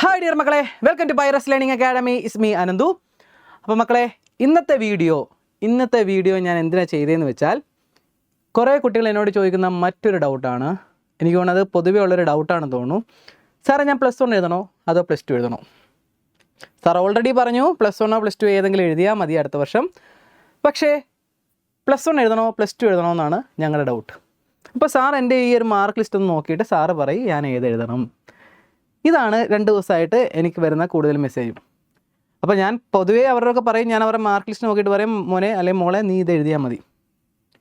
Hi dear മക്കളെ. Welcome to virus learning academy is me Ananthu അപ്പോൾ മക്കളെ ഇന്നത്തെ വീഡിയോ ഇന്നത്തെ വീഡിയോ ഞാൻ എന്തിനാണ് ചെയ്തതെന്ന് വെച്ചാൽ കുറേ കുട്ടികൾ എന്നോട് ചോദിക്കുന്ന മറ്റൊരു ഡൗട്ടാണ് എനിക്ക് തോന്നുന്നത് പൊതുവേ ഉള്ളൊരു ഡൗട്ടാണെന്ന് തോന്നുന്നു. സാറേ ഞാൻ പ്ലസ് വൺ എഴുതണോ? അതോ പ്ലസ് ടു എഴുതണോ? സാർ ഓൾറെഡി പറഞ്ഞു പ്ലസ് വണ്ണോ പ്ലസ് ടു ഏതെങ്കിലും എഴുതിയാൽ മതി അടുത്ത വർഷം. പക്ഷേ പ്ലസ് വൺ എഴുതണോ പ്ലസ് ടു എഴുതണോ എന്നാണ് ഞങ്ങളുടെ ഡൗട്ട് അപ്പോൾ സാർ എന്റെ ഈ ഒരു മാർക്ക് ലിസ്റ്റ് ഒന്ന് നോക്കിയിട്ട് സാറ് പറയും ഞാൻ ഏത് എഴുതണം? ഇതാണ് രണ്ട് ദിവസമായിട്ട് എനിക്ക് വരുന്ന കൂടുതൽ മെസ്സേജും അപ്പോൾ ഞാൻ പൊതുവേ അവരോടൊക്കെ പറയും ഞാൻ അവരുടെ മാർക്ക് ലിസ്റ്റ് നോക്കിയിട്ട് പറയും മോനെ അല്ലെങ്കിൽ മോളെ നീ ഇത് എഴുതിയാൽ മതി.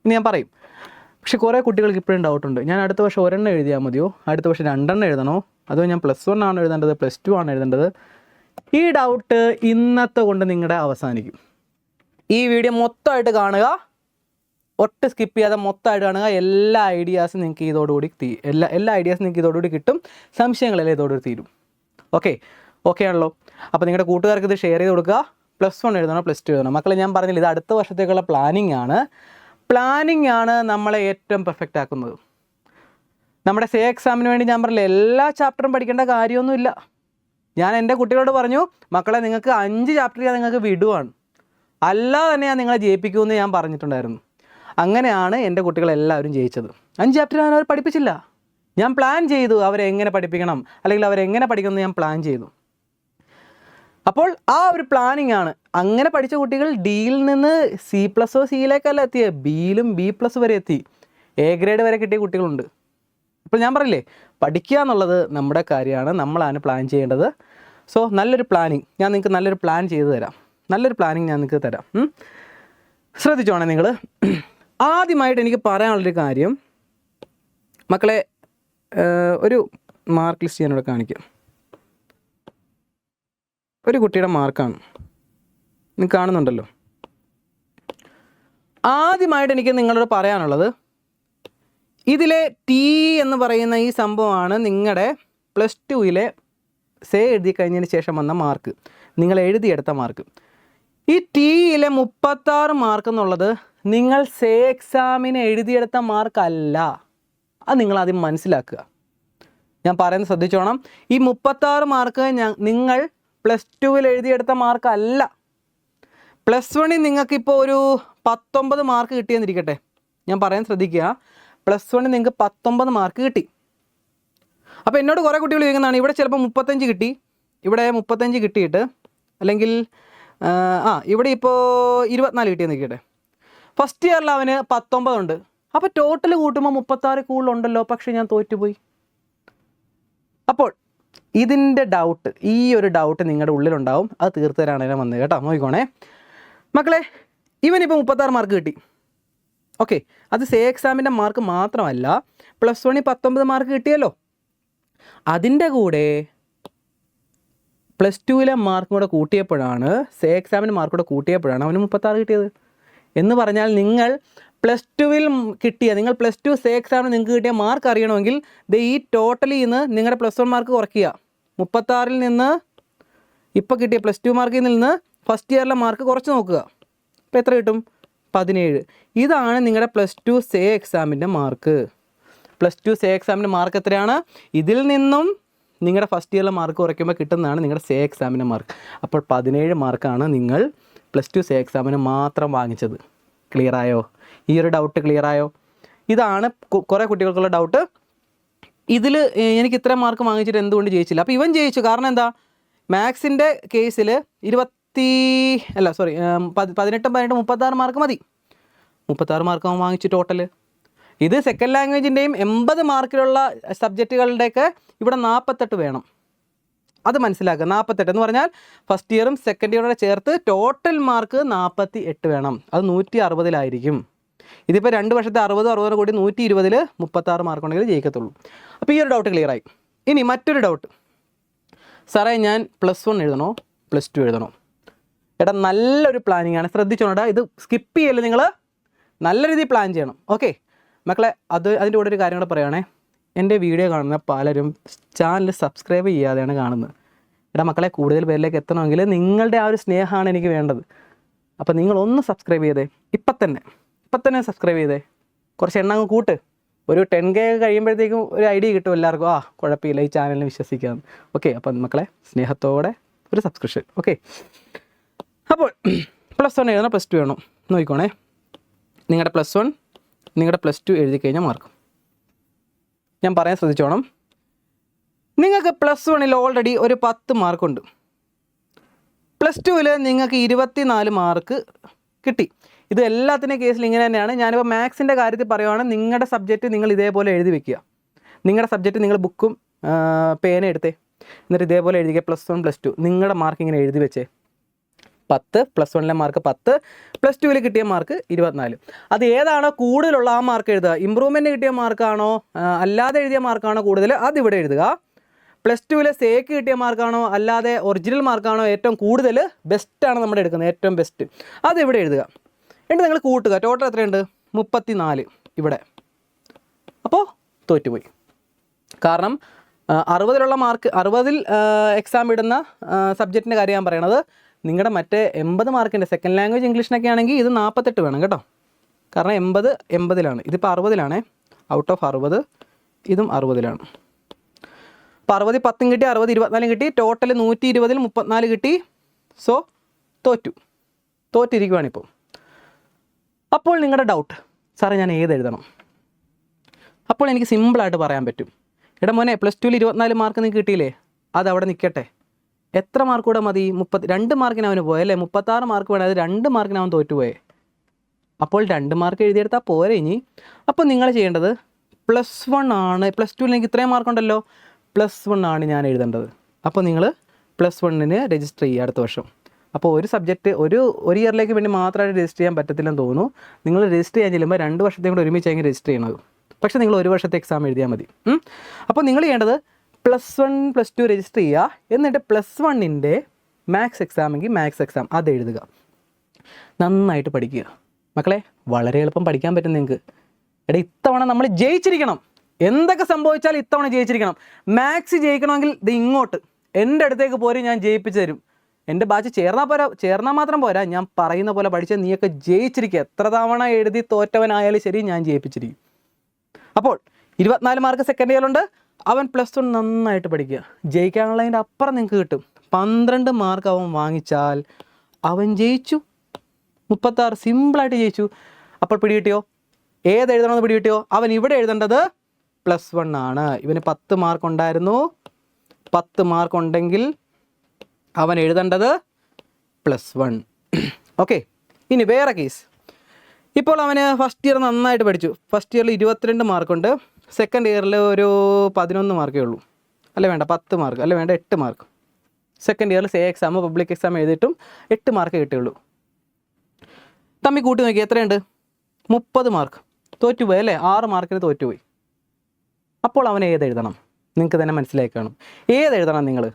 ഇനി ഞാൻ പറയും. പക്ഷെ കുറേ കുട്ടികൾക്ക് ഇപ്പോഴും ഡൗട്ടുണ്ട് ഞാൻ അടുത്ത വർഷം ഒരെണ്ണം എഴുതിയാൽ മതിയോ? അടുത്ത വർഷം രണ്ടെണ്ണം എഴുതണോ? അതോ ഞാൻ പ്ലസ് വൺ ആണ് എഴുതേണ്ടത് പ്ലസ് ടു ആണ് എഴുതേണ്ടത്? ഈ ഡൗട്ട് ഇന്നത്തെ കൊണ്ട് നിങ്ങളുടെ അവസാനിക്കും. ഈ വീഡിയോ മൊത്തമായിട്ട് കാണുക. ഒട്ട് സ്കിപ്പ് ചെയ്യാതെ മൊത്തമായിട്ട് കാണുക. എല്ലാ ഐഡിയാസും നിങ്ങൾക്ക് ഇതോടുകൂടി തീ എല്ലാ എല്ലാ ഐഡിയാസും നിങ്ങൾക്ക് ഇതോടുകൂടി കിട്ടും. സംശയങ്ങളെല്ലാം ഇതോടുകൂടി തീരും. ഓക്കെ ഓക്കെ ആണല്ലോ? അപ്പോൾ നിങ്ങളുടെ കൂട്ടുകാർക്ക് ഇത് ഷെയർ ചെയ്ത് കൊടുക്കുക. പ്ലസ് വൺ എഴുതണം പ്ലസ് ടു എഴുതണം. മക്കളെ ഞാൻ പറഞ്ഞില്ല ഇത് അടുത്ത വർഷത്തേക്കുള്ള പ്ലാനിങ് ആണ്. പ്ലാനിങ് ആണ് നമ്മളെ ഏറ്റവും പെർഫെക്റ്റ് ആക്കുന്നത്. നമ്മുടെ സേ എക്സാമിന് വേണ്ടി ഞാൻ പറഞ്ഞില്ല എല്ലാ ചാപ്റ്ററും പഠിക്കേണ്ട കാര്യമൊന്നുമില്ല. ഞാൻ എന്റെ കുട്ടികളോട് പറഞ്ഞു മക്കളെ നിങ്ങൾക്ക് അഞ്ച് ചാപ്റ്റർ ഞാൻ നിങ്ങൾക്ക് വിടുവാണ്. അല്ലാതെ തന്നെ ഞാൻ നിങ്ങളെ ജയിപ്പിക്കുമെന്ന് ഞാൻ പറഞ്ഞിട്ടുണ്ടായിരുന്നു. അങ്ങനെയാണ് എന്റെ കുട്ടികളെല്ലാവരും ജയിച്ചത്. അഞ്ച് ചാപ്റ്റർ ഞാൻ അവർ പഠിപ്പിച്ചില്ല. ഞാൻ പ്ലാൻ ചെയ്തു അവരെ എങ്ങനെ പഠിപ്പിക്കണം അല്ലെങ്കിൽ അവരെങ്ങനെ പഠിക്കണം എന്ന് ഞാൻ പ്ലാൻ ചെയ്തു. അപ്പോൾ ആ ഒരു പ്ലാനിങ് ആണ് അങ്ങനെ പഠിച്ച കുട്ടികൾ ഡിയിൽ നിന്ന് സി പ്ലസോ സിയിലേക്കല്ല എത്തിയത് ബിയിലും ബി പ്ലസ് വരെ എത്തി. എ ഗ്രേഡ് വരെ കിട്ടിയ കുട്ടികളുണ്ട്. ഇപ്പോൾ ഞാൻ പറയില്ലേ പഠിക്കുക എന്നുള്ളത് നമ്മുടെ കാര്യമാണ്. നമ്മളാണ് പ്ലാൻ ചെയ്യേണ്ടത്. സോ നല്ലൊരു പ്ലാനിങ് ഞാൻ നിങ്ങൾക്ക് നല്ലൊരു പ്ലാൻ ചെയ്തു തരാം. നല്ലൊരു പ്ലാനിങ് ഞാൻ നിങ്ങൾക്ക് തരാം. ശ്രദ്ധിച്ചോണേ നിങ്ങൾ ആദ്യമായിട്ട് എനിക്ക് പറയാനുള്ളൊരു കാര്യം മക്കളെ ഒരു മാർക്ക് ലിസ്റ്റ് ഞാനിവിടെ കാണിക്കാം. ഒരു കുട്ടിയുടെ മാർക്കാണ് നിങ്ങൾ കാണുന്നുണ്ടല്ലോ. ആദ്യമായിട്ട് എനിക്ക് നിങ്ങളോട് പറയാനുള്ളത് ഇതിലെ ടി എന്ന് പറയുന്ന ഈ സംഭവമാണ് നിങ്ങളുടെ പ്ലസ് ടുവിലെ സേ എഴുതി കഴിഞ്ഞതിന് ശേഷം വന്ന മാർക്ക് നിങ്ങൾ എഴുതിയെടുത്ത മാർക്ക് ഈ ടിയിലെ മുപ്പത്താറ് മാർക്ക് എന്നുള്ളത് നിങ്ങൾ സേ എക്സാമിന് എഴുതിയെടുത്ത മാർക്കല്ല. അത് നിങ്ങൾ ആദ്യം മനസ്സിലാക്കുക. ഞാൻ പറയുന്നത് ശ്രദ്ധിച്ചോണം. ഈ മുപ്പത്താറ് മാർക്ക് നിങ്ങൾ പ്ലസ് ടുവിൽ എഴുതിയെടുത്ത മാർക്കല്ല. പ്ലസ് വണ്ണിൽ നിങ്ങൾക്കിപ്പോൾ ഒരു പത്തൊമ്പത് മാർക്ക് കിട്ടിയെന്നിരിക്കട്ടെ. ഞാൻ പറയാൻ ശ്രദ്ധിക്കുക. പ്ലസ് വണ്ണിൽ നിങ്ങൾക്ക് പത്തൊമ്പത് മാർക്ക് കിട്ടി. അപ്പോൾ എന്നോട് കുറേ കുട്ടികൾ ചോദിക്കുന്നതാണ് ഇവിടെ ചിലപ്പോൾ മുപ്പത്തഞ്ച് കിട്ടി. ഇവിടെ മുപ്പത്തഞ്ച് കിട്ടിയിട്ട് അല്ലെങ്കിൽ ആ ഇവിടെ ഇപ്പോൾ ഇരുപത്തിനാല് കിട്ടിയെന്ന് നിൽക്കട്ടെ ഫസ്റ്റ് ഇയറിൽ അവന് പത്തൊമ്പതുണ്ട് അപ്പോൾ ടോട്ടൽ കൂട്ടുമ്പോൾ മുപ്പത്താറ് കൂടുതലുണ്ടല്ലോ പക്ഷേ ഞാൻ തോറ്റുപോയി. അപ്പോൾ ഇതിന്റെ ഡൗട്ട് ഈ ഒരു ഡൗട്ട് നിങ്ങളുടെ ഉള്ളിലുണ്ടാവും. അത് തീർത്തു തരാണ് ഞാൻ വന്നത് കേട്ടോ നോക്കിക്കോണേ. മക്കളെ ഇവനിപ്പോൾ മുപ്പത്താറ് മാർക്ക് കിട്ടി. ഓക്കെ അത് സേ എക്സാമിന്റെ മാർക്ക് മാത്രമല്ല പ്ലസ് വണ്ണിൽ പത്തൊമ്പത് മാർക്ക് കിട്ടിയല്ലോ. അതിന്റെ കൂടെ പ്ലസ് ടുവിലെ മാർക്കും കൂടെ കൂട്ടിയപ്പോഴാണ് സേ എക്സാമിന്റെ മാർക്ക് കൂടെ കൂട്ടിയപ്പോഴാണ് അവന് മുപ്പത്താറ് കിട്ടിയത്. എന്ന് പറഞ്ഞാൽ നിങ്ങൾ പ്ലസ് ടുവിൽ കിട്ടിയ നിങ്ങൾ പ്ലസ് ടു സേ എക്സാമിന് നിങ്ങൾക്ക് കിട്ടിയ മാർക്ക് അറിയണമെങ്കിൽ ദ ഈ ടോട്ടലിൽ നിന്ന് നിങ്ങളുടെ പ്ലസ് വൺ മാർക്ക് കുറയ്ക്കുക. മുപ്പത്താറിൽ നിന്ന് ഇപ്പോൾ കിട്ടിയ പ്ലസ് ടു മാർക്കിൽ നിന്ന് ഫസ്റ്റ് ഇയറിലെ മാർക്ക് കുറച്ച് നോക്കുക. അപ്പോൾ എത്ര കിട്ടും? പതിനേഴ്. ഇതാണ് നിങ്ങളുടെ പ്ലസ് ടു സേ എക്സാമിന്റെ മാർക്ക് പ്ലസ് ടു സേ എക്സാമിന്റെ മാർക്ക് എത്രയാണ്? ഇതിൽ നിന്നും നിങ്ങളുടെ ഫസ്റ്റ് ഇയറിലെ മാർക്ക് കുറയ്ക്കുമ്പോൾ കിട്ടുന്നതാണ് നിങ്ങളുടെ സേ എക്സാമിന്റെ മാർക്ക് അപ്പോൾ പതിനേഴ് മാർക്കാണ് നിങ്ങൾ പ്ലസ് ടു സി എക്സാമിന് മാത്രം വാങ്ങിച്ചത്. ക്ലിയർ ആയോ? ഈ ഒരു ഡൗട്ട് ക്ലിയർ ആയോ? ഇതാണ് കുറേ കുട്ടികൾക്കുള്ള ഡൗട്ട് ഇതിൽ എനിക്ക് ഇത്ര മാർക്ക് വാങ്ങിച്ചിട്ട് എന്തുകൊണ്ട് ജയിച്ചില്ല? അപ്പോൾ ഇവൻ ജയിച്ചു. കാരണം എന്താ? മാത്സിന്റെ കേസിൽ ഇരുപത്തി അല്ല സോറി പതിനെട്ടും പതിനെട്ട് മുപ്പത്താറ് മാർക്ക് മതി. മുപ്പത്താറ് മാർക്ക് അവൻ വാങ്ങിച്ചു ടോട്ടൽ ഇത് സെക്കൻഡ് ലാംഗ്വേജിന്റെയും എൺപത് മാർക്കിലുള്ള സബ്ജക്റ്റുകളുടെയൊക്കെ ഇവിടെ നാൽപ്പത്തെട്ട് വേണം. അത് മനസ്സിലാക്കുക. നാൽപ്പത്തെട്ട് എന്ന് പറഞ്ഞാൽ ഫസ്റ്റ് ഇയറും സെക്കൻഡ് ഇയറും ചേർത്ത് ടോട്ടൽ മാർക്ക് നാൽപ്പത്തി എട്ട് വേണം. അത് നൂറ്റി അറുപതിലായിരിക്കും ഇതിപ്പോൾ രണ്ട് വർഷത്തെ അറുപത് അറുപത് കൂടി നൂറ്റി ഇരുപതിൽ മുപ്പത്താറ് മാർക്ക് ഉണ്ടെങ്കിൽ ജയിക്കത്തുള്ളൂ. അപ്പോൾ ഈ ഒരു ഡൗട്ട് ക്ലിയർ ആയി. ഇനി മറ്റൊരു ഡൗട്ട് സാറേ ഞാൻ പ്ലസ് വൺ എഴുതണോ? പ്ലസ് ടു എഴുതണോ? എടാ നല്ലൊരു പ്ലാനിങ് ആണ്. ശ്രദ്ധിച്ചോണടാ. ഇത് സ്കിപ്പ് ചെയ്യല്ലേ നിങ്ങൾ നല്ല രീതിയിൽ പ്ലാൻ ചെയ്യണം. ഓക്കെ മക്കളെ അത് അതിന്റെ കൂടെ ഒരു കാര്യം കൂടെ പറയുകയാണേ എന്റെ വീഡിയോ കാണുന്ന പലരും ചാനൽ സബ്സ്ക്രൈബ് ചെയ്യാതെയാണ് കാണുന്നത്. എടാ മക്കളെ കൂടുതൽ പേരിലേക്ക് എത്തണമെങ്കിൽ നിങ്ങളുടെ ആ ഒരു സ്നേഹമാണ് എനിക്ക് വേണ്ടത്. അപ്പോൾ നിങ്ങളൊന്ന് സബ്സ്ക്രൈബ് ചെയ്തേ. ഇപ്പം തന്നെ ഇപ്പം തന്നെ സബ്സ്ക്രൈബ് ചെയ്തേ. കുറച്ച് എണ്ണ അങ്ങ് കൂട്ട്. ഒരു ടെൻ കെ കഴിയുമ്പോഴത്തേക്കും ഒരു ഐഡിയ കിട്ടും എല്ലാവർക്കും. ആ കുഴപ്പമില്ല ഈ ചാനലിന് വിശ്വസിക്കാം ഓക്കെ അപ്പം മക്കളെ സ്നേഹത്തോടെ ഒരു സബ്സ്ക്രിപ്ഷൻ ഓക്കെ അപ്പോൾ പ്ലസ് വൺ എഴുതണം പ്ലസ് ടു വേണം. നോക്കിക്കോണേ. നിങ്ങളുടെ പ്ലസ് വൺ നിങ്ങളുടെ പ്ലസ് ടു എഴുതി കഴിഞ്ഞാൽ മാർക്ക് ഞാൻ പറയാൻ ശ്രദ്ധിച്ചോണം. നിങ്ങൾക്ക് പ്ലസ് വണ്ണിൽ ഓൾറെഡി ഒരു പത്ത് മാർക്കുണ്ട് പ്ലസ് ടുവിൽ നിങ്ങൾക്ക് ഇരുപത്തിനാല് മാർക്ക് കിട്ടി. ഇത് എല്ലാത്തിന്റെ കേസിൽ ഇങ്ങനെ തന്നെയാണ്. ഞാനിപ്പോൾ മാത്സിന്റെ കാര്യത്തിൽ പറയുവാണെങ്കിൽ നിങ്ങളുടെ സബ്ജക്റ്റ് നിങ്ങൾ ഇതേപോലെ എഴുതി വെക്കുക. നിങ്ങളുടെ സബ്ജക്റ്റ് നിങ്ങൾ ബുക്കും പേന എടുത്തേ. എന്നിട്ട് ഇതേപോലെ എഴുതിക്കുക പ്ലസ് വൺ പ്ലസ് ടു നിങ്ങളുടെ മാർക്ക് ഇങ്ങനെ എഴുതി വെച്ചേ. പത്ത് പ്ലസ് വണ്ണിലെ മാർക്ക് പത്ത് പ്ലസ് ടുവിൽ കിട്ടിയ മാർക്ക് ഇരുപത്തിനാല്. അത് ഏതാണോ കൂടുതലുള്ള ആ മാർക്ക് എഴുതുക. ഇമ്പ്രൂവ്മെന്റ് കിട്ടിയ മാർക്കാണോ അല്ലാതെ എഴുതിയ മാർക്കാണോ കൂടുതൽ അത് ഇവിടെ എഴുതുക. പ്ലസ് ടുവിലെ സേക്ക് കിട്ടിയ മാർക്കാണോ അല്ലാതെ ഒറിജിനൽ മാർക്കാണോ ഏറ്റവും കൂടുതൽ ബെസ്റ്റാണ് നമ്മുടെ എടുക്കുന്നത് ഏറ്റവും ബെസ്റ്റ് അത് ഇവിടെ എഴുതുക. എന്നിട്ട് നിങ്ങൾ കൂട്ടുക. ടോട്ടൽ എത്രയുണ്ട്? മുപ്പത്തി നാല് ഇവിടെ. അപ്പോൾ തോറ്റുപോയി. കാരണം അറുപതിലുള്ള മാർക്ക് അറുപതിൽ എക്സാം ഇടുന്ന സബ്ജക്റ്റിന്റെ കാര്യം ഞാൻ പറയണത് നിങ്ങളുടെ മറ്റേ എൺപത് മാർക്കിന്റെ സെക്കൻഡ് ലാംഗ്വേജ് ഇംഗ്ലീഷിനൊക്കെ ആണെങ്കിൽ ഇത് നാൽപ്പത്തെട്ട് വേണം കേട്ടോ. കാരണം എൺപത് എൺപതിലാണ് ഇതിപ്പോൾ അറുപതിലാണേ. ഔട്ട് ഓഫ് അറുപത് ഇതും അറുപതിലാണ്. അപ്പോൾ അറുപത് പത്തും കിട്ടി അറുപത് ഇരുപത്തിനാലും കിട്ടി ടോട്ടൽ നൂറ്റി ഇരുപതിൽ മുപ്പത്തിനാല് കിട്ടി. സോ തോറ്റു. തോറ്റിരിക്കുവാണിപ്പോൾ അപ്പോൾ നിങ്ങളുടെ ഡൗട്ട് സാറേ ഞാൻ ഏത് എഴുതണം? അപ്പോൾ എനിക്ക് സിമ്പിളായിട്ട് പറയാൻ പറ്റും. എടാ മോനെ പ്ലസ് ടുവിൽ ഇരുപത്തിനാല് മാർക്ക് നിങ്ങൾക്ക് കിട്ടിയില്ലേ? അത് അവിടെ നിൽക്കട്ടെ എത്ര മാർക്ക് കൂടെ മതി? മുപ്പത്തി രണ്ട് മാർക്കിന് അവന് പോയല്ലേ അല്ലേ? മുപ്പത്താറ് മാർക്ക് വേണം അത് രണ്ട് മാർക്കിന് അവൻ തോറ്റുപോയെ. അപ്പോൾ രണ്ട് മാർക്ക് എഴുതിയെടുത്താൽ പോരെ ഇനി. അപ്പോൾ നിങ്ങൾ ചെയ്യേണ്ടത് പ്ലസ് വൺ ആണ്. പ്ലസ് ടുവിൽ എനിക്ക് ഇത്രയും മാർക്കുണ്ടല്ലോ പ്ലസ് വൺ ആണ് ഞാൻ എഴുതേണ്ടത്. അപ്പോൾ നിങ്ങൾ പ്ലസ് വണ്ണിന് രജിസ്റ്റർ ചെയ്യുക അടുത്ത വർഷം. അപ്പോൾ ഒരു സബ്ജക്റ്റ് ഒരു ഒരു ഇയറിലേക്ക് വേണ്ടി മാത്രമായിട്ട് രജിസ്റ്റർ ചെയ്യാൻ പറ്റത്തില്ലെന്ന് തോന്നുന്നു. നിങ്ങൾ രജിസ്റ്റർ ചെയ്യാൻ ചെല്ലുമ്പോൾ രണ്ട് വർഷത്തേക്കൂടെ കൂടെ ഒരുമിച്ചായിരിക്കും രജിസ്റ്റർ ചെയ്യണത് പക്ഷേ നിങ്ങൾ ഒരു വർഷത്തെ എക്സാം എഴുതിയാൽ മതി. അപ്പോൾ നിങ്ങൾ ചെയ്യേണ്ടത് plus one plus two register ചെയ്യുക. എന്നിട്ട് പ്ലസ് വണ്ണിന്റെ മാത്സ് എക്സാമെങ്കിൽ മാത്സ് എക്സാം അത് എഴുതുക. നന്നായിട്ട് പഠിക്കുക. മക്കളെ വളരെ എളുപ്പം പഠിക്കാൻ പറ്റും നിങ്ങൾക്ക്. എടാ ഇത്തവണ നമ്മൾ ജയിച്ചിരിക്കണം. എന്തൊക്കെ സംഭവിച്ചാൽ ഇത്തവണ ജയിച്ചിരിക്കണം. മാത്സ് ജയിക്കണമെങ്കിൽ ഇത് ഇങ്ങോട്ട്. എന്റെ അടുത്തേക്ക് പോരും ഞാൻ ജയിപ്പിച്ചു തരും. എന്റെ ബാച്ച് ചേർന്നാൽ പോരാ ചേർന്നാൽ മാത്രം പോരാ. ഞാൻ പറയുന്ന പോലെ പഠിച്ചാൽ നീയൊക്കെ ജയിച്ചിരിക്കുക. എത്ര തവണ എഴുതി തോറ്റവനായാലും ശരി ഞാൻ ജയിപ്പിച്ചിരിക്കും. അപ്പോൾ ഇരുപത്തിനാല് മാർക്ക് സെക്കൻഡ് ഇയറിലുണ്ട്. അവൻ പ്ലസ് വൺ നന്നായിട്ട് പഠിക്കുക. ജയിക്കാനുള്ളതിന്റെ അപ്പുറം നിങ്ങൾക്ക് കിട്ടും. പന്ത്രണ്ട് മാർക്ക് അവൻ വാങ്ങിച്ചാൽ അവൻ ജയിച്ചു. മുപ്പത്താറ് സിമ്പിളായിട്ട് ജയിച്ചു. അപ്പോൾ പിടികിട്ടിയോ? ഏത് എഴുതണമെന്ന് പിടികിട്ടിയോ? അവൻ ഇവിടെ എഴുതേണ്ടത് പ്ലസ് വൺ ആണ്. ഇവന് പത്ത് മാർക്ക് ഉണ്ടായിരുന്നു. പത്ത് മാർക്ക് ഉണ്ടെങ്കിൽ അവൻ എഴുതേണ്ടത് പ്ലസ് വൺ ഓക്കെ ഇനി വേറെ കേസ് ഇപ്പോൾ അവന് ഫസ്റ്റ് ഇയർ നന്നായിട്ട് പഠിച്ചു. ഫസ്റ്റ് ഇയറിൽ ഇരുപത്തിരണ്ട് മാർക്കുണ്ട് സെക്കൻഡ് ഇയറിൽ ഒരു പതിനൊന്ന് മാർക്കേ ഉള്ളൂ. അല്ല വേണ്ട പത്ത് മാർക്ക് അല്ല വേണ്ട എട്ട് മാർക്ക് സെക്കൻഡ് ഇയറിൽ സേ എക്സാം പബ്ലിക് എക്സാം എഴുതിയിട്ടും എട്ട് മാർക്ക് കിട്ടുകയുള്ളൂ തമ്മി കൂട്ടി നോക്കി എത്രയുണ്ട്? മുപ്പത് മാർക്ക് തോറ്റുപോയി അല്ലേ? ആറ് മാർക്കിന് തോറ്റുപോയി. അപ്പോൾ അവൻ ഏത് എഴുതണം? നിങ്ങൾക്ക് തന്നെ മനസ്സിലായി കാണും. ഏത് എഴുതണം നിങ്ങൾ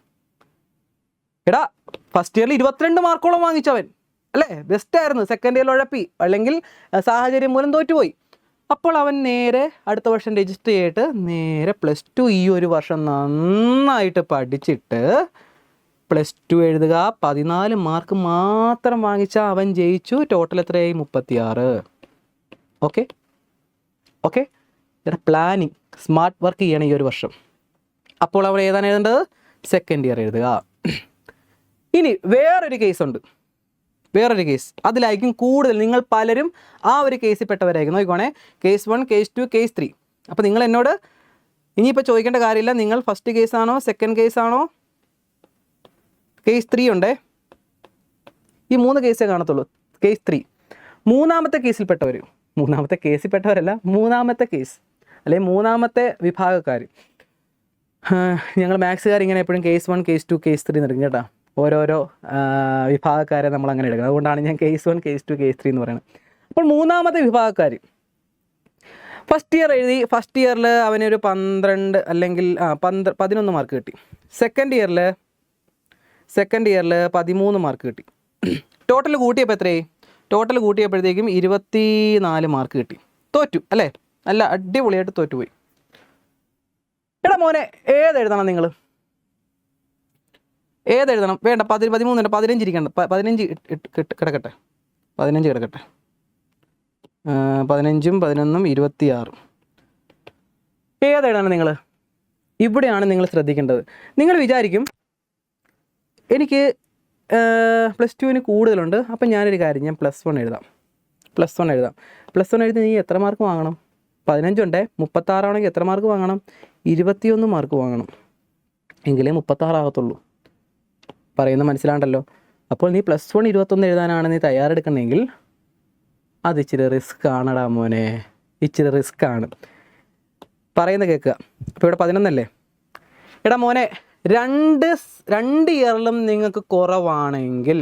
എടാ ഫസ്റ്റ് ഇയറിൽ ഇരുപത്തിരണ്ട് മാർക്കോളം വാങ്ങിച്ചവൻ. അല്ലേ? ബെസ്റ്റ് ആയിരുന്നു. സെക്കൻഡ് ഇയറിൽ ഉഴപ്പി. അല്ലെങ്കിൽ സാഹചര്യം മൂലം തോറ്റുപോയി. അപ്പോൾ അവൻ നേരെ അടുത്ത വർഷം രജിസ്റ്റർ ചെയ്തിട്ട് നേരെ പ്ലസ് ടു ഈ ഒരു വർഷം നന്നായിട്ട് പഠിച്ചിട്ട് പ്ലസ് ടു എഴുതുക. പതിനാല് മാർക്ക് മാത്രം വാങ്ങിച്ചാൽ അവൻ ജയിച്ചു. ടോട്ടൽ എത്രയായി? മുപ്പത്തിയാറ്. Okay okay planning smart work ചെയ്യണം ഈ ഒരു വർഷം. അപ്പോൾ അവൾ ഏതാണ് എഴുതേണ്ടത്? സെക്കൻഡ് ഇയർ എഴുതുക. ഇനി വേറൊരു കേസുണ്ട് വേറൊരു കേസ് അതിലായിരിക്കും കൂടുതൽ നിങ്ങൾ പലരും ആ ഒരു കേസിൽ പെട്ടവരായിരിക്കും. നോക്കിക്കോണേ. Case one case two case three അപ്പോൾ നിങ്ങൾ എന്നോട് ഇനിയിപ്പോൾ ചോദിക്കേണ്ട കാര്യമില്ല. നിങ്ങൾ ഫസ്റ്റ് കേസാണോ സെക്കൻഡ് കേസാണോ കേസ് ത്രീ ഉണ്ടേ. ഈ മൂന്ന് കേസേ കാണത്തുള്ളൂ. കേസ് ത്രീ മൂന്നാമത്തെ കേസിൽപ്പെട്ടവർ മൂന്നാമത്തെ കേസിൽപ്പെട്ടവരല്ല മൂന്നാമത്തെ കേസ് അല്ലെങ്കിൽ മൂന്നാമത്തെ വിഭാഗക്കാർ ഞങ്ങൾ മാത്സുകാർ ഇങ്ങനെ എപ്പോഴും case one case two case three എടുക്കും കേട്ടോ. ഓരോരോ വിഭാഗക്കാരെ നമ്മൾ അങ്ങനെ എടുക്കുന്നത് അതുകൊണ്ടാണ് ഞാൻ case one case two case three എന്ന് പറയുന്നത്. അപ്പോൾ മൂന്നാമത്തെ വിഭാഗക്കാർ ഫസ്റ്റ് ഇയർ എഴുതി ഫസ്റ്റ് ഇയറിൽ അവനൊരു പന്ത്രണ്ട് അല്ലെങ്കിൽ ആ പന്ത്ര പതിനൊന്ന് മാർക്ക് കിട്ടി. സെക്കൻഡ് ഇയറിൽ സെക്കൻഡ് ഇയറിൽ പതിമൂന്ന് മാർക്ക് കിട്ടി. ടോട്ടൽ കൂട്ടിയപ്പോൾ എത്രയായി? ടോട്ടൽ കൂട്ടിയപ്പോഴത്തേക്കും ഇരുപത്തി നാല് മാർക്ക് കിട്ടി. തോറ്റു അല്ലേ? നല്ല അടിപൊളിയായിട്ട് തോറ്റുപോയി. എടാ മോനെ ഏതെഴുതണം നിങ്ങൾ ഏതെഴുതണം? വേണ്ട പതി പതിമൂന്നുണ്ട് പതിനഞ്ച് ഇരിക്കണ്ട. പതിനഞ്ച് കിടക്കട്ടെ. പതിനഞ്ച് കിടക്കട്ടെ. പതിനഞ്ചും പതിനൊന്നും ഇരുപത്തിയാറും. ഏതെഴുതാണ് നിങ്ങൾ ഇവിടെയാണ് നിങ്ങൾ ശ്രദ്ധിക്കേണ്ടത്. നിങ്ങൾ വിചാരിക്കും എനിക്ക് പ്ലസ് ടുവിന് കൂടുതലുണ്ട്. അപ്പം ഞാനൊരു കാര്യം ഞാൻ പ്ലസ് വൺ എഴുതാം. പ്ലസ് വൺ എഴുതാം. പ്ലസ് വൺ എഴുതി നീ എത്ര മാർക്ക് വാങ്ങണം? പതിനഞ്ചുണ്ടേ? മുപ്പത്താറാണെങ്കിൽ എത്ര മാർക്ക് വാങ്ങണം? ഇരുപത്തിയൊന്ന് മാർക്ക് വാങ്ങണം. എങ്കിലേ മുപ്പത്താറാകത്തുള്ളൂ. പറയുന്നത് മനസ്സിലാണ്ടല്ലോ. അപ്പോൾ നീ പ്ലസ് വൺ ഇരുപത്തൊന്ന് എഴുതാനാണ് നീ തയ്യാറെടുക്കണമെങ്കിൽ അത് ഇച്ചിരി റിസ്ക് ആണടാ മോനെ. ഇച്ചിരി റിസ്ക് ആണ്. പറയുന്നത് കേൾക്കുക. അപ്പോൾ ഇവിടെ പതിനൊന്നല്ലേ? എടാ മോനെ രണ്ട് രണ്ട് ഇയറിലും നിങ്ങൾക്ക് കുറവാണെങ്കിൽ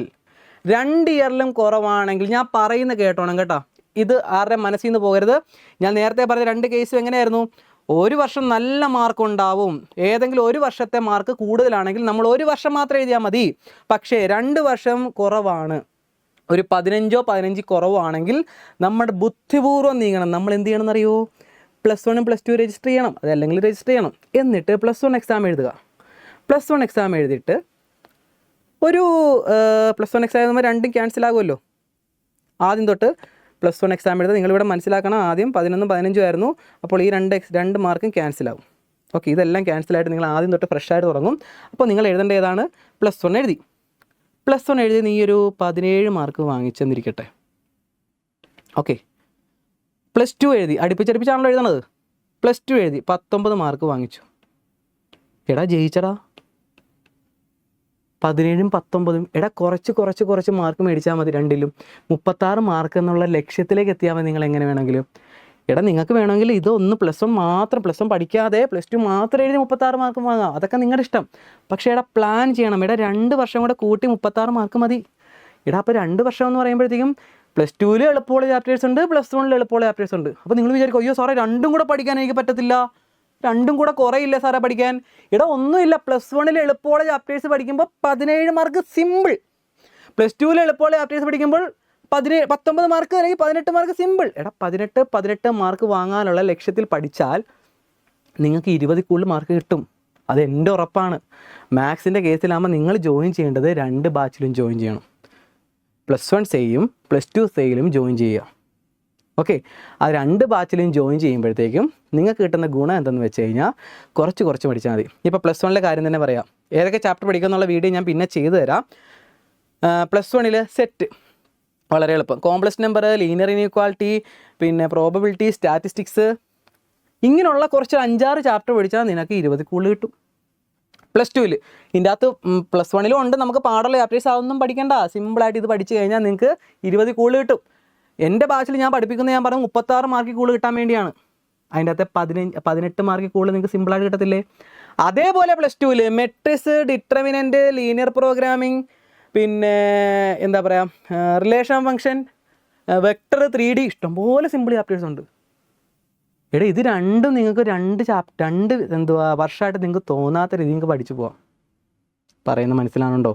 രണ്ട് ഇയറിലും കുറവാണെങ്കിൽ ഞാൻ പറയുന്ന കേട്ടോണം കേട്ടോ. ഇത് ആരുടെ മനസ്സിൽ നിന്ന് പോകരുത്. ഞാൻ നേരത്തെ പറഞ്ഞ രണ്ട് കേസും എങ്ങനെയായിരുന്നു? ഒരു വർഷം നല്ല മാർക്ക് ഉണ്ടാവും. ഏതെങ്കിലും ഒരു വർഷത്തെ മാർക്ക് കൂടുതലാണെങ്കിൽ നമ്മൾ ഒരു വർഷം മാത്രം എഴുതിയാൽ മതി. പക്ഷേ രണ്ട് വർഷം കുറവാണ്. ഒരു പതിനഞ്ചോ പതിനഞ്ച് കുറവാണെങ്കിൽ നമ്മുടെ ബുദ്ധിപൂർവം നീങ്ങണം. നമ്മൾ എന്ത് ചെയ്യണം എന്നറിയോ? പ്ലസ് വണ്ണും പ്ലസ് ടു രജിസ്റ്റർ ചെയ്യണം. അതല്ലെങ്കിൽ രജിസ്റ്റർ ചെയ്യണം. എന്നിട്ട് പ്ലസ് വൺ എക്സാം എഴുതുക. പ്ലസ് വൺ എക്സാം എഴുതിയിട്ട് ഒരു പ്ലസ് വൺ എക്സാം എഴുതുമ്പോൾ രണ്ടും ക്യാൻസൽ ആകുമല്ലോ. ആദ്യം തൊട്ട് പ്ലസ് വൺ എക്സാം എഴുതുന്നത് നിങ്ങളിവിടെ മനസ്സിലാക്കണം. ആദ്യം പതിനൊന്നും പതിനഞ്ചും ആയിരുന്നു. അപ്പോൾ ഈ രണ്ട് എക്സ് രണ്ട് മാർക്കും ക്യാൻസൽ ആവും. ഓക്കെ ഇതെല്ലാം ക്യാൻസൽ ആയിട്ട് നിങ്ങൾ ആദ്യം തൊട്ട് ഫ്രഷ് ആയിട്ട് തുടങ്ങും. അപ്പോൾ നിങ്ങൾ എഴുതേണ്ട ഏതാണ്? പ്ലസ് വൺ എഴുതി. പ്ലസ് വൺ എഴുതി നീ ഒരു പതിനേഴ് മാർക്ക് വാങ്ങിച്ചെന്നിരിക്കട്ടെ. ഓക്കെ പ്ലസ് ടു എഴുതി. അടുപ്പിച്ചടുപ്പിച്ചാണല്ലോ എഴുതണത്. പ്ലസ് ടു എഴുതി. പത്തൊമ്പത് മാർക്ക് വാങ്ങിച്ചു. എടാ ജയിച്ചടാ. പതിനേഴും പത്തൊമ്പതും. എടാ കുറച്ച് കുറച്ച് കുറച്ച് മാർക്ക് മേടിച്ചാൽ മതി രണ്ടിലും. മുപ്പത്താറ് മാർക്ക് എന്നുള്ള ലക്ഷ്യത്തിലേക്ക് എത്തിയാൽ മതി നിങ്ങൾ എങ്ങനെ വേണമെങ്കിലും. എടാ നിങ്ങൾക്ക് വേണമെങ്കിൽ ഇതൊന്ന് പ്ലസ് വൺ മാത്രം പ്ലസ് വൺ പഠിക്കാതെ പ്ലസ് ടു മാത്രം എഴുതി മുപ്പത്താറ് മാർക്ക് വാങ്ങാം. അതൊക്കെ നിങ്ങളുടെ ഇഷ്ടം. പക്ഷേ എടാ പ്ലാൻ ചെയ്യണം. എടാ രണ്ട് വർഷം കൂടെ കൂട്ടി മുപ്പത്താറ് മാർക്ക് മതി. എടാ അപ്പോൾ രണ്ട് വർഷം എന്ന് പറയുമ്പോഴത്തേക്കും പ്ലസ് ടുവിൽ എളുപ്പമുള്ള ചാപ്റ്റേഴ്സ് ഉണ്ട് പ്ലസ് വണ്ണിൽ എളുപ്പമുള്ള ചാപ്റ്റേഴ്സ് ഉണ്ട്. അപ്പോൾ നിങ്ങൾ വിചാരിക്കും അയ്യോ സാറേ രണ്ടും കൂടെ പഠിക്കാൻ എനിക്ക് പറ്റത്തില്ല. രണ്ടും കൂടെ കുറയില്ല സാറേ പഠിക്കാൻ. എടാ ഒന്നുമില്ല. പ്ലസ് വണ്ണിൽ എളുപ്പമുള്ള ചാപ്റ്റേഴ്സ് പഠിക്കുമ്പോൾ പതിനേഴ് മാർക്ക് സിമ്പിൾ പ്ലസ് ടുവിൽ എളുപ്പമുള്ള ചാപ്റ്റേഴ്സ് പഠിക്കുമ്പോൾ പതിനേഴ് പത്തൊമ്പത് മാർക്ക് അല്ലെങ്കിൽ പതിനെട്ട് മാർക്ക് സിമ്പിൾ എടാ പതിനെട്ട് പതിനെട്ട് മാർക്ക് വാങ്ങാനുള്ള ലക്ഷ്യത്തിൽ പഠിച്ചാൽ നിങ്ങൾക്ക് ഇരുപതിൽ കൂടുതൽ മാർക്ക് കിട്ടും. അത് എന്റെ ഉറപ്പാണ്. മാത്സിന്റെ കേസിലാകുമ്പോൾ നിങ്ങൾ ജോയിൻ ചെയ്യേണ്ടത് രണ്ട് ബാച്ചിലും ജോയിൻ ചെയ്യണം. പ്ലസ് വൺ സെയിലും പ്ലസ് ടു സെയിലും ജോയിൻ ചെയ്യുക. ഓക്കെ ആ രണ്ട് ബാച്ചിലും ജോയിൻ ചെയ്യുമ്പോഴത്തേക്കും നിങ്ങൾക്ക് കിട്ടുന്ന ഗുണം എന്തെന്ന് വെച്ച് കഴിഞ്ഞാൽ കുറച്ച് കുറച്ച് പഠിച്ചാൽ മതി. ഇപ്പോൾ പ്ലസ് വണ്ണിലെ കാര്യം തന്നെ പറയാം. ഏതൊക്കെ ചാപ്റ്റർ പഠിക്കുക എന്നുള്ള വീഡിയോ ഞാൻ പിന്നെ ചെയ്തു തരാം. പ്ലസ് വണ്ണിൽ സെറ്റ് വളരെ എളുപ്പം. കോംപ്ലക്സ് നമ്പർ ലീനിയർ ഇനീക്വാളിറ്റി പിന്നെ പ്രോബബിലിറ്റി സ്റ്റാറ്റിസ്റ്റിക്സ് ഇങ്ങനെയുള്ള കുറച്ച് അഞ്ചാറ് ചാപ്റ്റർ പഠിച്ചാൽ നിനക്ക് ഇരുപത് കൂടുതൽ കിട്ടും. പ്ലസ് ടുവിൽ ഇതിന്റെ അകത്ത് പ്ലസ് വണ്ണിലും ഉണ്ട്. നമുക്ക് പാടുള്ള ചാപ്റ്റേഴ്സ് അതൊന്നും പഠിക്കണ്ട. സിമ്പിളായിട്ട് ഇത് പഠിച്ചു കഴിഞ്ഞാൽ നിങ്ങൾക്ക് ഇരുപത് കൂടുതൽ കിട്ടും. എന്റെ ഭാഷയിൽ ഞാൻ പഠിപ്പിക്കുന്നത് ഞാൻ പറഞ്ഞു മുപ്പത്താറ് മാർക്ക് കൂടുതൽ കിട്ടാൻ വേണ്ടിയാണ്. അതിന്റെ അകത്തെ പതിനഞ്ച് പതിനെട്ട് മാർക്ക് കൂടുതൽ നിങ്ങൾക്ക് സിമ്പിളായിട്ട് കിട്ടത്തില്ലേ? അതേപോലെ പ്ലസ് ടുവിൽ മെട്രിക്സ് ഡിറ്റർമിനന്റ് ലീനിയർ പ്രോഗ്രാമിംഗ് പിന്നെ എന്താ പറയുക relation function vector three D ഇഷ്ടംപോലെ സിമ്പിൾ ചാപ്റ്റേഴ്സ് ഉണ്ട്. എടാ ഇത് രണ്ടും നിങ്ങൾക്ക് രണ്ട് ചാപ്റ്റർ രണ്ട് എന്തുവാ വർഷമായിട്ട് നിങ്ങൾക്ക് തോന്നാത്ത രീതി നിങ്ങൾക്ക് പഠിച്ചു പോവാം. പറയുന്ന മനസ്സിലാണുണ്ടോ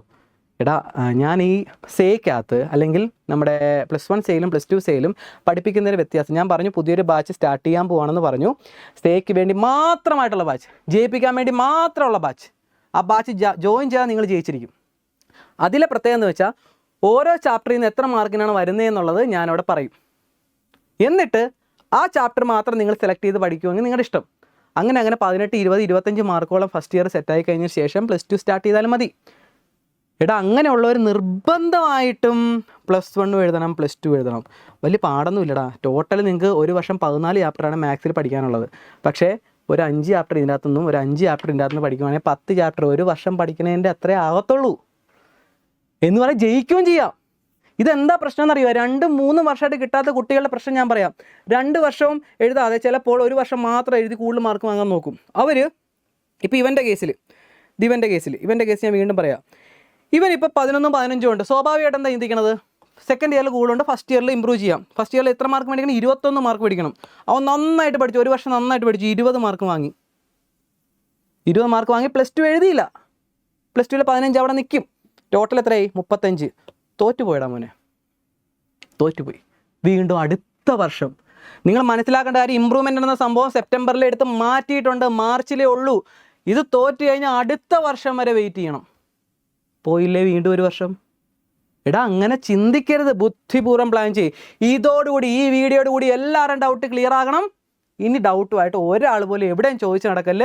എടാ ഞാൻ ഈ സേക്കകത്ത് അല്ലെങ്കിൽ നമ്മുടെ പ്ലസ് വൺ സെയിലും പ്ലസ് ടു സെയിലും പഠിപ്പിക്കുന്നതിന് വ്യത്യാസം. ഞാൻ പറഞ്ഞു പുതിയൊരു ബാച്ച് സ്റ്റാർട്ട് ചെയ്യാൻ പോവാണെന്ന് പറഞ്ഞു. സേക്ക് വേണ്ടി മാത്രമായിട്ടുള്ള ബാച്ച് ജയിപ്പിക്കാൻ വേണ്ടി മാത്രമുള്ള ബാച്ച്. ആ ബാച്ച് ജോയിൻ ചെയ്താൽ നിങ്ങൾ ജയിച്ചിരിക്കും. അതിലെ പ്രത്യേകത എന്ന് വെച്ചാൽ ഓരോ ചാപ്റ്ററിൽ നിന്ന് എത്ര മാർക്കിനാണ് വരുന്നതെന്നുള്ളത് ഞാനവിടെ പറയും. എന്നിട്ട് ആ ചാപ്റ്റർ മാത്രം നിങ്ങൾ സെലക്ട് ചെയ്ത് പഠിക്കുമെങ്കിൽ നിങ്ങളുടെ ഇഷ്ടം. അങ്ങനെ അങ്ങനെ പതിനെട്ട് ഇരുപത് ഇരുപത്തഞ്ച് മാർക്കോളം ഫസ്റ്റ് ഇയർ സെറ്റായി കഴിഞ്ഞ ശേഷം പ്ലസ് ടു സ്റ്റാർട്ട് ചെയ്താലും മതി. എടാ അങ്ങനെയുള്ളവർ നിർബന്ധമായിട്ടും പ്ലസ് വണ്ണും എഴുതണം പ്ലസ് ടു എഴുതണം. വലിയ പാടൊന്നുമില്ലടാ. ടോട്ടൽ നിങ്ങൾക്ക് ഒരു വർഷം പതിനാല് ചാപ്റ്ററാണ് മാത്സിൽ പഠിക്കാനുള്ളത്. പക്ഷേ ഒരു അഞ്ച് ചാപ്റ്റർ ഇതിന്റെ അകത്തുനിന്നും ഒരു അഞ്ച് ചാപ്റ്റർ ഇതിന്റെ അകത്തുനിന്ന് പഠിക്കുവാണെങ്കിൽ പത്ത് ചാപ്റ്റർ ഒരു വർഷം പഠിക്കുന്നതിന്റെ അത്രേ ആകത്തുള്ളൂ എന്ന് പറയാൻ ജയിക്കുകയും ചെയ്യാം. ഇതെന്താ പ്രശ്നം എന്നറിയുമോ രണ്ട് മൂന്ന് വർഷമായിട്ട് കിട്ടാത്ത കുട്ടികളുടെ പ്രശ്നം ഞാൻ പറയാം. രണ്ട് വർഷവും എഴുതാതെ ചിലപ്പോൾ ഒരു വർഷം മാത്രം എഴുതി കൂടുതൽ മാർക്ക് വാങ്ങാൻ നോക്കും. അവർ ഇപ്പോൾ ഇവന്റെ കേസിൽ ദിവന്റെ കേസിൽ ഇവന്റെ കേസ് ഞാൻ വീണ്ടും പറയാം. ഇവൻ ഇപ്പോൾ പതിനൊന്നും പതിനഞ്ചും ഉണ്ട്. സ്വാഭാവികമായിട്ട് എന്താ ചിന്തിക്കണത്? സെക്കൻഡ് ഇയറിൽ കൂടുതലുണ്ട് ഫസ്റ്റ് ഇയറിൽ ഇമ്പ്രൂവ് ചെയ്യാം. ഫസ്റ്റ് ഇയറിൽ എത്ര മാർക്ക് മേടിക്കണം? ഇരുപത്തൊന്ന് മാർക്ക് മേടിക്കണം. അവൻ നന്നായിട്ട് പഠിച്ചു. ഒരു വർഷം നന്നായിട്ട് പഠിച്ചു. ഇരുപത് മാർക്ക് വാങ്ങി. ഇരുപത് മാർക്ക് വാങ്ങി പ്ലസ് ടു എഴുതിയില്ല. പ്ലസ് ടുവിൽ പതിനഞ്ച് അവിടെ നിൽക്കും ടോട്ടൽ എത്രയായി? മുപ്പത്തഞ്ച്. തോറ്റുപോയിടാ മോനെ. തോറ്റുപോയി വീണ്ടും അടുത്ത വർഷം. നിങ്ങൾ മനസ്സിലാക്കേണ്ട കാര്യം ഇമ്പ്രൂവ്മെന്റ് എന്ന സംഭവം സെപ്റ്റംബറിൽ എടുത്ത് മാറ്റിയിട്ടുണ്ട്. മാർച്ചിലേ ഉള്ളൂ. ഇത് തോറ്റു കഴിഞ്ഞാൽ അടുത്ത വർഷം വരെ വെയിറ്റ് ചെയ്യണം. പോയില്ലേ വീണ്ടും ഒരു വർഷം? എടാ അങ്ങനെ ചിന്തിക്കരുത്. ബുദ്ധിപൂർവം പ്ലാൻ ചെയ്യും. ഇതോടുകൂടി ഈ വീഡിയോയോട് കൂടി എല്ലാവരും ഡൗട്ട് ക്ലിയർ ആകണം. ഇനി ഡൗട്ടുമായിട്ട് ഒരാൾ പോലും എവിടെയും ചോദിച്ച് നടക്കൽ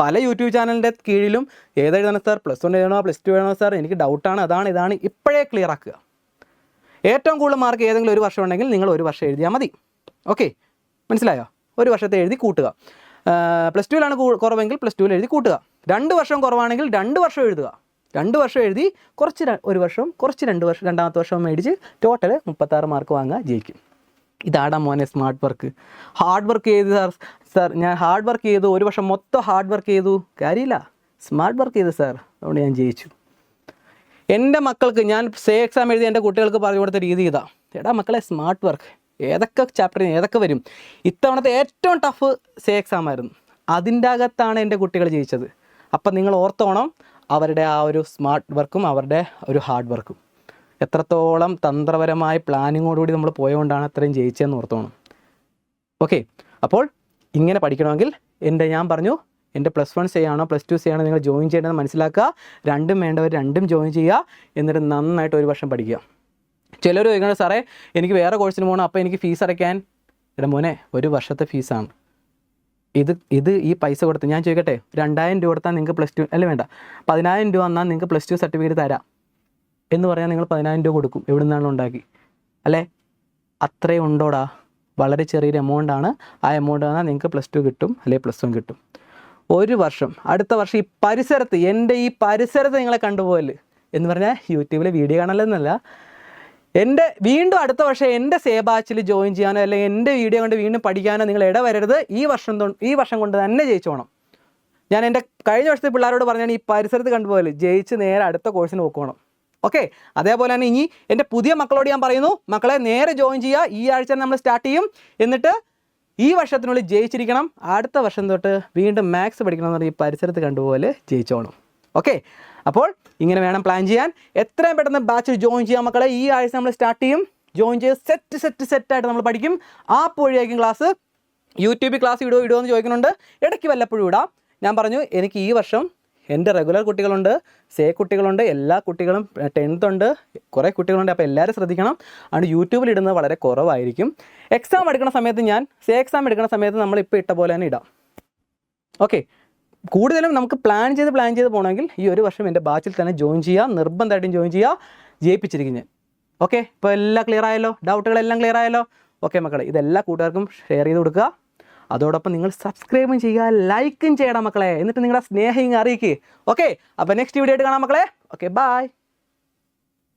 പല യൂട്യൂബ് ചാനലിന്റെ കീഴിലും ഏതെഴുതണം സാർ പ്ലസ് വൺ എഴുതണോ പ്ലസ് ടു വേണോ സാർ എനിക്ക് ഡൗട്ടാണ് അതാണ് ഇതാണ്. ഇപ്പോഴേ ക്ലിയർ ആക്കുക. ഏറ്റവും കൂടുതൽ മാർക്ക് ഏതെങ്കിലും ഒരു വർഷം ഉണ്ടെങ്കിൽ നിങ്ങൾ ഒരു വർഷം എഴുതിയാൽ മതി. ഓക്കെ മനസ്സിലായോ? ഒരു വർഷത്തെ എഴുതി കൂട്ടുക. പ്ലസ് ടുവിലാണ് കുറവെങ്കിൽ പ്ലസ് ടുവിൽ എഴുതി കൂട്ടുക. രണ്ട് വർഷം കുറവാണെങ്കിൽ രണ്ട് വർഷം എഴുതുക. രണ്ട് വർഷം എഴുതി കുറച്ച് ഒരു വർഷവും കുറച്ച് രണ്ട് വർഷം രണ്ടാമത്തെ വർഷവും മേടിച്ച് ടോട്ടൽ മുപ്പത്താറ് മാർക്ക് വാങ്ങുക ജയിക്കും. ഇതാടാ മോനെ സ്മാർട്ട് വർക്ക് ഹാർഡ് വർക്ക് ചെയ്ത് സാർ സാർ ഞാൻ ഹാർഡ് വർക്ക് ചെയ്തു ഒരു വർഷം മൊത്തം ഹാർഡ് വർക്ക് ചെയ്തു. കാര്യമില്ല. സ്മാർട്ട് വർക്ക് ചെയ്തു സാർ അതുകൊണ്ട് ഞാൻ ജയിച്ചു. എന്റെ മക്കൾക്ക് ഞാൻ സേ എക്സാം എഴുതി എന്റെ കുട്ടികൾക്ക് പറഞ്ഞു കൊടുത്ത രീതി ഇതാ. എടാ മക്കളെ സ്മാർട്ട് വർക്ക് ഏതൊക്കെ ചാപ്റ്ററിന് ഏതൊക്കെ വരും? ഇത്തവണത്തെ ഏറ്റവും ടഫ് സേ എക്സാം ആയിരുന്നു. അതിന്റെ അകത്താണ് എന്റെ കുട്ടികൾ ജയിച്ചത്. അപ്പം നിങ്ങൾ ഓർത്തോണം അവരുടെ ആ ഒരു സ്മാർട്ട് വർക്കും അവരുടെ ഒരു ഹാർഡ് വർക്കും. എത്രത്തോളം തന്ത്രപരമായ പ്ലാനിങ്ങോടുകൂടി നമ്മൾ പോയതുകൊണ്ടാണ് അത്രയും ജയിച്ചതെന്ന് ഓർത്തോണം. ഓക്കെ അപ്പോൾ ഇങ്ങനെ പഠിക്കണമെങ്കിൽ എന്റെ ഞാൻ പറഞ്ഞു എന്റെ പ്ലസ് വൺ ആണോ പ്ലസ് ടു ആണോ നിങ്ങൾ ജോയിൻ ചെയ്യേണ്ടതെന്ന് മനസ്സിലാക്കുക. രണ്ടും വേണ്ടവർ രണ്ടും ജോയിൻ ചെയ്യുക. എന്നിട്ട് നന്നായിട്ട് ഒരു വർഷം പഠിക്കുക. ചിലർ ചോദിക്കുന്നത് സാറേ എനിക്ക് വേറെ കോഴ്സിന് പോകണം അപ്പോൾ എനിക്ക് ഫീസ് അടയ്ക്കാൻ? എടാ മോനെ ഒരു വർഷത്തെ ഫീസാണ്. ഇത് ഇത് ഈ പൈസ കൊടുത്ത് ഞാൻ ചോദിക്കട്ടെ രണ്ടായിരം രൂപ കൊടുത്താൽ നിങ്ങൾക്ക് പ്ലസ് ടു അല്ല വേണ്ട. പതിനായിരം രൂപ വന്നാൽ നിങ്ങൾക്ക് പ്ലസ് ടു സർട്ടിഫിക്കറ്റ് തരാം. എന്ന് പറഞ്ഞാൽ നിങ്ങൾ പതിനായിരം രൂപ കൊടുക്കും എവിടെ നിന്നാണ് ഉണ്ടാക്കി. അല്ലേ? അത്രയും ഉണ്ടോടാ? വളരെ ചെറിയൊരു എമൗണ്ട് ആണ്. ആ എമൗണ്ട് വന്നാൽ നിങ്ങൾക്ക് പ്ലസ് ടു കിട്ടും അല്ലെങ്കിൽ പ്ലസ് വൺ കിട്ടും. ഒരു വർഷം അടുത്ത വർഷം ഈ പരിസരത്ത് എന്റെ ഈ പരിസരത്ത് നിങ്ങളെ കണ്ടുപോകൽ എന്ന് പറഞ്ഞാൽ യൂട്യൂബിലെ വീഡിയോ കാണലെന്നല്ല എന്റെ വീണ്ടും അടുത്ത വർഷം എന്റെ സേബാച്ചിൽ ജോയിൻ ചെയ്യാനോ അല്ലെങ്കിൽ എന്റെ വീഡിയോ കൊണ്ട് വീണ്ടും പഠിക്കാനോ നിങ്ങൾ ഇടവരരുത്. ഈ വർഷം ഈ വർഷം കൊണ്ട് തന്നെ ജയിച്ചോണം. ഞാൻ എന്റെ കഴിഞ്ഞ വർഷത്തെ പിള്ളേരോട് പറഞ്ഞാണ് ഈ പരിസരത്ത് കണ്ടുപോലെ ജയിച്ച് നേരെ അടുത്ത കോഴ്സിന് പോക്കോണം ഓക്കെ? അതേപോലെ തന്നെ ഇനി എന്റെ പുതിയ മക്കളോട് ഞാൻ പറയുന്നു മക്കളെ നേരെ ജോയിൻ ചെയ്യുക. ഈ ആഴ്ച നമ്മൾ സ്റ്റാർട്ട് ചെയ്യും. എന്നിട്ട് ഈ വർഷത്തിനുള്ളിൽ ജയിച്ചിരിക്കണം. അടുത്ത വർഷം തൊട്ട് വീണ്ടും മാത്സ് പഠിക്കണം എന്ന് പറഞ്ഞാൽ ഈ പരിസരത്ത് കണ്ടുപോലെ ജയിച്ചോണം. ഓക്കെ? അപ്പോൾ ഇങ്ങനെ വേണം പ്ലാൻ ചെയ്യാൻ. എത്രയും പെട്ടെന്ന് ബാച്ചിൽ ജോയിൻ ചെയ്യാൻ മക്കളെ. ഈ ആഴ്ച നമ്മൾ സ്റ്റാർട്ട് ചെയ്യും. ജോയിൻ ചെയ്ത് സെറ്റ് സെറ്റ് സെറ്റായിട്ട് നമ്മൾ പഠിക്കും. ആപ്പ് വഴിയായിരിക്കും ക്ലാസ് യൂട്യൂബിൽ ക്ലാസ് ഇടുമോ ഇടുമോ എന്ന് ചോദിക്കുന്നുണ്ട്. ഇടയ്ക്ക് വല്ലപ്പോഴും ഇടാം. ഞാൻ പറഞ്ഞു എനിക്ക് ഈ വർഷം എന്റെ റെഗുലർ കുട്ടികളുണ്ട്. സേ കുട്ടികളുണ്ട്. എല്ലാ കുട്ടികളും ടെൻത്ത് ഉണ്ട്. കുറേ കുട്ടികളുണ്ട്. അപ്പോൾ എല്ലാവരും ശ്രദ്ധിക്കണം. അതുകൊണ്ട് യൂട്യൂബിൽ ഇടുന്നത് വളരെ കുറവായിരിക്കും. എക്സാം എടുക്കുന്ന സമയത്ത് ഞാൻ സേ എക്സാം എടുക്കുന്ന സമയത്ത് നമ്മൾ ഇപ്പോൾ ഇട്ട പോലെ തന്നെ ഇടാം. ഓക്കെ കൂടുതലും നമുക്ക് പ്ലാൻ ചെയ്ത് പ്ലാൻ ചെയ്ത് പോകണമെങ്കിൽ ഈ ഒരു വർഷം എന്റെ ബാച്ചിൽ തന്നെ ജോയിൻ ചെയ്യുക നിർബന്ധമായിട്ടും ജോയിൻ ചെയ്യുക ജയിപ്പിച്ചിരിക്കും ഞാൻ ഓക്കെ ഇപ്പോൾ എല്ലാം ക്ലിയർ ആയല്ലോ? ഡൗട്ടുകളെല്ലാം ക്ലിയർ ആയല്ലോ? ഓക്കെ മക്കളെ ഇതെല്ലാ കൂട്ടുകാർക്കും ഷെയർ ചെയ്ത് കൊടുക്കുക. അതോടൊപ്പം നിങ്ങൾ സബ്സ്ക്രൈബും ചെയ്യുക ലൈക്കും ചെയ്യണം മക്കളെ. എന്നിട്ട് നിങ്ങളുടെ സ്നേഹം ഇങ്ങ് അറിയിക്കുക ഓക്കെ അപ്പോൾ നെക്സ്റ്റ് വീഡിയോ ആയിട്ട് കാണാം മക്കളെ. Okay bye